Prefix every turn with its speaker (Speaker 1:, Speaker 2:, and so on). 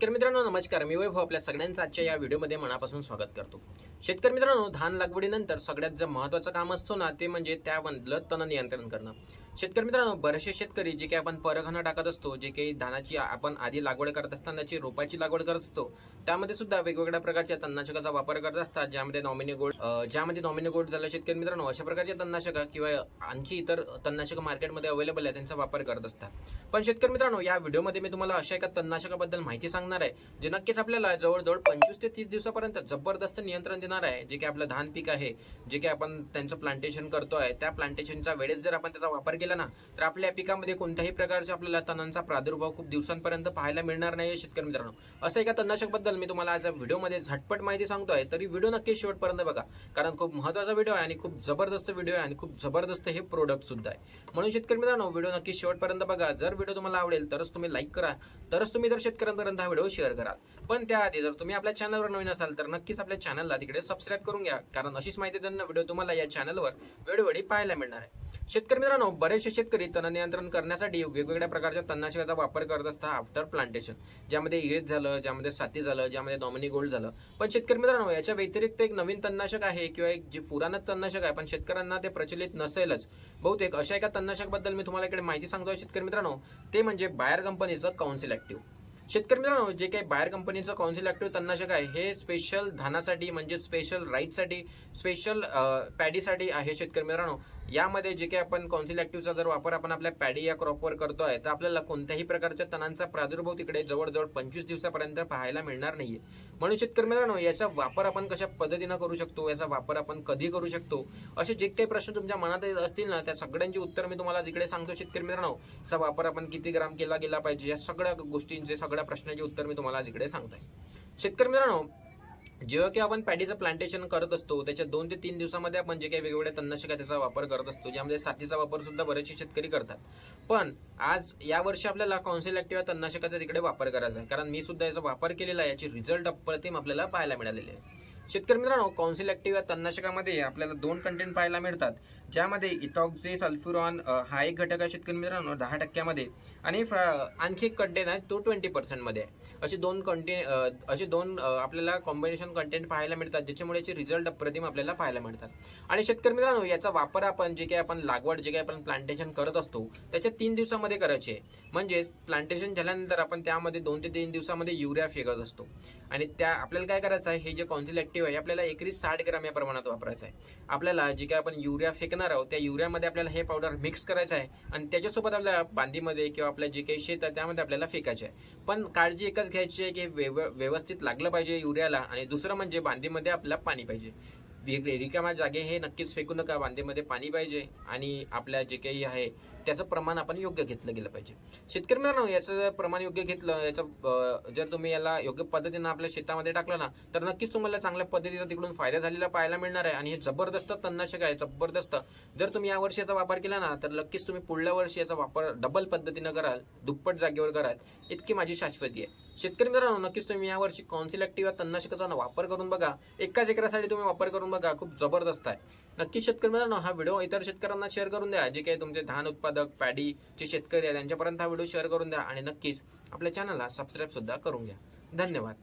Speaker 1: शेतकरी मित्रांनो नमस्कार. मी वैभव आपल्या सगळ्यांचं आजच्या या व्हिडिओमध्ये मनापासून स्वागत करतो. शेतकरी मित्रांनो धान लागवडीनंतर सगळ्यात जे महत्त्वाचं काम असतो ना ते म्हणजे त्यामधलं तण नियंत्रण करणं. शेतकरी मित्रांनो बरेचसे शेतकरी जे काही आपण परघणं टाकत असतो जे काही धानाची आपण आधी लागवड करत असतानाची रोपाची लागवड करत असतो त्यामध्ये सुद्धा वेगवेगळ्या प्रकारच्या तणनाशकाचा वापर करत असतात. ज्यामध्ये नॉमिनी गोल्ड ज्यामध्ये नॉमिनी गोल्ड झालं शेतकरी मित्रांनो अशा प्रकारचे तणनाशक किंवा आणखी इतर तणनाशक मार्केटमध्ये अवेलेबल आहे त्यांचा वापर करत असतात. पण शेतकरी मित्रांनो या व्हिडिओमध्ये मी तुम्हाला अशा एका तणनाशकाबद्दल माहिती सांगणार आहे. जे नक्कीच आपल्याला जवळजवळ पंचवीस ते तीस दिवसापर्यंत जबरदस्त नियंत्रण देणार आहे. जे काही आपलं धान पीक आहे जे काही आपण त्यांचं प्लांटेशन करतोय त्या प्लांटेशनच्या वेळेस जर आपण त्याचा वापर केला ना तर आपल्या पिकामध्ये कोणत्याही प्रकारच्या आपल्याला तणांचा प्रादुर्भाव खूप दिवसांपर्यंत पाहायला मिळणार नाही शेतकरी मित्रांनो. असं एका तणनाशकबद्दल मी तुम्हाला आज व्हिडिओमध्ये झटपट माहिती सांगतोय. तरी व्हिडिओ नक्की शेवटपर्यंत बघा. कारण खूप महत्त्वाचा व्हिडिओ आहे आणि खूप जबरदस्त व्हिडिओ आहे आणि खूप जबरदस्त हे प्रोडक्ट सुद्धा आहे. म्हणून शेतकरी मित्रांनो व्हिडिओ नक्की शेवटपर्यंत बघा. जर व्हिडिओ तुम्हाला आवडेल तरच तुम्ही लाईक करा. तरच तुम्ही जर शेतकऱ्यांपर्यंत हा व्हिडिओ शेअर करा. पण त्याआधी जर तुम्ही आपल्या चॅनलवर नवीन असाल तर नक्कीच आपल्या चॅनलला तिकडे सबस्क्राईब करून घ्या. कारण अशीच माहिती त्यांना व्हिडिओ तुम्हाला या चॅनलवर वेळोवेळी पाहायला मिळणार आहे. शेतकरी मित्रांनो बरेचसे शेतकरी तण नियंत्रण करण्यासाठी वेगवेगळ्या प्रकारच्या तणनाशकाचा वापर करत असतात आफ्टर प्लांटेशन ज्यामध्ये इरेज झालं ज्यामध्ये साथी झालं ज्यामध्ये डॉमिनी गोल्ड झालं. पण शेतकरी मित्रांनो याच्या व्यतिरिक्त एक नवीन तणनाशक आहे किंवा एक जे पुराणच तणनाशक आहे पण शेतकऱ्यांना ते प्रचलित नसेलच. बहुतेक अशा एका तणनाशकाबद्दल मी तुम्हाला इकडे माहिती सांगतोय शेतकरी मित्रांनो. ते म्हणजे बायर कंपनीचं काउन्सिल ऍक्टिव्ह शेतकरी मित्रांनो जे काही बाहेर कंपनीचं कौन्सिल ऍक्टिव्ह तणनाशक आहे हे स्पेशल धानासाठी म्हणजे स्पेशल राईटसाठी स्पेशल पॅडीसाठी आहे शेतकरी मित्रांनो. यामध्ये जे काही आपण कॉन्सिल ऍक्टिव्हचा जर वापर आपण आपल्या पॅडी या क्रॉपवर करतोय तर आपल्याला कोणत्याही प्रकारच्या तणांचा प्रादुर्भाव तिकडे जवळजवळ पंचवीस दिवसापर्यंत पाहायला मिळणार नाहीये. म्हणून शेतकरी मित्रांनो याचा वापर आपण कशा पद्धतीनं करू शकतो? याचा वापर आपण कधी करू शकतो? असे जे काही प्रश्न तुमच्या मनात येत असतील ना त्या सगळ्यांची उत्तर मी तुम्हाला जिकडे सांगतो शेतकरी मित्रांनो याचा वापर आपण किती ग्राम केला गेला पाहिजे? या सगळ्या गोष्टींचे सगळ्या प्रश्नाचे उत्तर मी तुम्हाला जिकडे सांगतोय. शेतकरी मित्रांनो जेव्हा की आपण पॅडीचं प्लांटेशन करत असतो त्याच्या दोन ते तीन दिवसामध्ये आपण जे काही वेगवेगळ्या तणनाशक त्याचा वापर करत असतो ज्यामध्ये साथीचा वापर सुद्धा बरेचसे शेतकरी करतात. पण आज या वर्षी आपल्याला कौन्सिल ऍक्टिव्ह तणनाशकाचा तिकडे वापर करायचा आहे. कारण मी सुद्धा याचा वापर केलेला आहे याचे रिझल्ट अप्रतिम आपल्याला पाहायला मिळालेले आहे. शेतकरी मित्रांनो कौन्सिल ऍक्टिव्ह या तणनाशकामध्ये आपल्याला दोन कंटेंट पाहायला मिळतात. ज्यामध्ये इथॉक्झे सल्फ्युरॉन हा एक घटक आहे शेतकरी मित्रांनो दहा टक्क्यामध्ये. आणि आणखी एक कंटेंट आहे तो ट्वेंटी पर्सेंटमध्ये आहे असे दोन कंटेंट असे दोन आपल्याला कॉम्बिनेशन कंटेंट पाहायला मिळतात ज्याच्यामुळे याचे रिझल्ट अप्रतिम आपल्याला पाहायला मिळतात. आणि शेतकरी मित्रांनो याचा वापर आपण जे काही आपण लागवड जे काही आपण प्लांटेशन करत असतो त्याच्या तीन दिवसामध्ये करायचे. म्हणजेच प्लांटेशन झाल्यानंतर आपण त्यामध्ये दोन ते तीन दिवसामध्ये युरिया फेकत असतो. आणि त्या आपल्याला काय करायचं आहे हे जे कॉन्सिल ऍक्टिव्ह आहे. आपल्याला एकरी साठ ग्राम या प्रमाणात वापरायचं आहे. आपल्याला जे काय आपण युरिया फेकणार आहोत त्या युरियामध्ये आपल्याला हे पावडर मिक्स करायचं आहे आणि त्याच्यासोबत आपल्या बांधीमध्ये किंवा आपल्या जे काही शेत आहे त्यामध्ये आपल्याला फेकायचे आहे. पण काळजी एकच घ्यायची आहे की व्यव- व्यवस्थित लागलं पाहिजे युरियाला आणि दुसरं म्हणजे बांधीमध्ये आपल्याला पाणी पाहिजे. रिकाम्या जागे हे नक्कीच फेकू नका. बांधेमध्ये पाणी पाहिजे आणि आपल्या जे काही आहे त्याचं प्रमाण आपण योग्य घेतलं गेलं पाहिजे. शेतकरी मित्रांनो याचं जर प्रमाण योग्य घेतलं याचं जर तुम्ही याला योग्य पद्धतीनं आपल्या शेतामध्ये टाकलं ना तर नक्कीच तुम्हाला चांगल्या पद्धतीनं तिकडून फायदा झालेला पाहायला मिळणार आहे. आणि हे जबरदस्त तणनाशक आहे जबरदस्त. जर तुम्ही या वर्षी याचा वापर केला ना तर नक्कीच तुम्ही पुढल्या वर्षी याचा वापर डबल पद्धतीनं कराल दुप्पट जागेवर कराल इतकी माझी शाश्वती आहे. शेतकरी मित्रांनो नक्कीच तुम्ही यावर्षी कॉन्सिल ऍक्टिव्ह तणनाशकाचा वापर करून बघा. एकाच एकरासाठी तुम्ही वापर करून बघा खूप जबरदस्त आहे. नक्की शेतकरी मित्रांनो हा व्हिडिओ इतर शेतकऱ्यांना शेअर करून द्या. जे काही तुमचे धान उत्पादक पॅडी जे शेतकरी आहे त्यांच्यापर्यंत हा व्हिडिओ शेअर करून द्या. आणि नक्कीच आपल्या चॅनलला सबस्क्राईब सुद्धा करून घ्या. धन्यवाद.